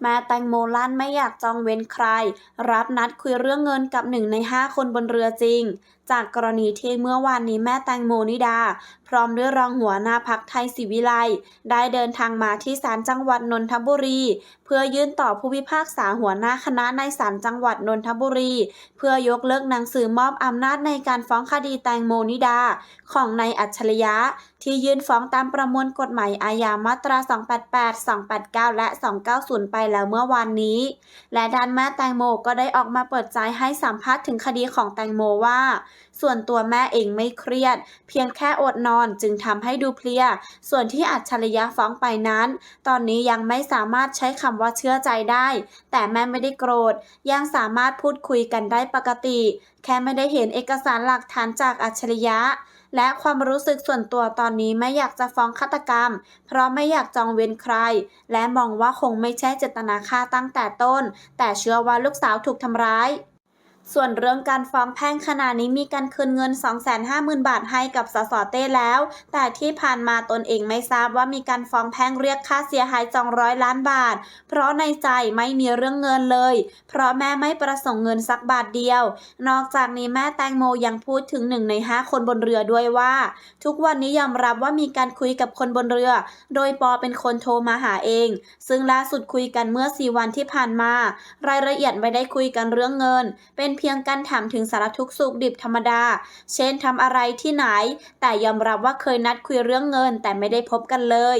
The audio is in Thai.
แม่แตงโมลั่นไม่อยากจองเว้นใคร รับนัดคุยเรื่องเงินกับหนึ่งในห้าคนบนเรือจริง จากกรณีที่เมื่อวานนี้แม่แตงโมนิดา พร้อมด้วยรองหัวหน้าพักไทยศิวิไลได้เดินทางมาที่ศาลจังหวัดนนทบุรีเพื่อยื่นต่อผู้พิพากษาหัวหน้าคณะในศาลจังหวัดนนทบุรี เพื่อยกเลิกหนังสือมอบอำนาจในการฟ้องคดีแตงโมนิดา ของนายอัจฉริยะ ที่ยื่นฟ้องตามประมวลกฎหมายอาญามาตรา 288 289 และ 290 ไปแล้วเมื่อวานนี้ และด้านแม่แตงโมก็ได้ออกมาเปิดใจให้สัมภาษณ์ถึงคดีของแตงโมว่า ส่วนตัวแม่เองไม่เครียด เพียงแค่อดนอนจึงทำให้ดูเพลีย ส่วนที่อัจฉริยะฟ้องไปนั้น ตอนนี้ยังไม่สามารถใช้คำว่าเชื่อใจได้ แต่แม่ไม่ได้โกรธ ยังสามารถพูดคุยกันได้ปกติ แค่ไม่ได้เห็นเอกสารหลักฐานจากอัจฉริยะ และความรู้สึกส่วนตัวตอนนี้ไม่อยากจะฟ้องฆาตกรรม เพราะไม่อยากจองเวรใคร และมองว่าคงไม่ใช่เจตนาฆ่าตั้งแต่ต้น แต่เชื่อว่าลูกสาวถูกทำร้าย ส่วนเรื่องการฟ้องแพ่งขณะนี้มีการคืนเงิน 250,000 บาทให้กับสสเต้แล้ว แต่ที่ผ่านมาตนเองไม่ทราบว่ามีการฟ้องแพ่งเรียกค่าเสียหาย 200 ล้านบาท เพราะในใจไม่มีเรื่องเงินเลย เพราะแม่ไม่ประสงค์เงินสักบาทเดียว นอกจากนี้แม่แตงโมยังพูดถึงหนึ่งในห้าคนบนเรือด้วยว่า ทุกวันนี้ยอมรับว่ามีการคุยกับคนบนเรือ โดยปอเป็นคนโทรมาหาเอง ซึ่งล่าสุดคุยกันเมื่อ 4 วันที่ผ่านมา รายละเอียดไม่ได้คุยกันเรื่องเงิน เป็นเพียงการถามถึงสารทุกสุขดิบธรรมดา เช่นทำอะไรที่ไหน แต่ยอมรับว่าเคยนัดคุยเรื่องเงินแต่ไม่ได้พบกันเลย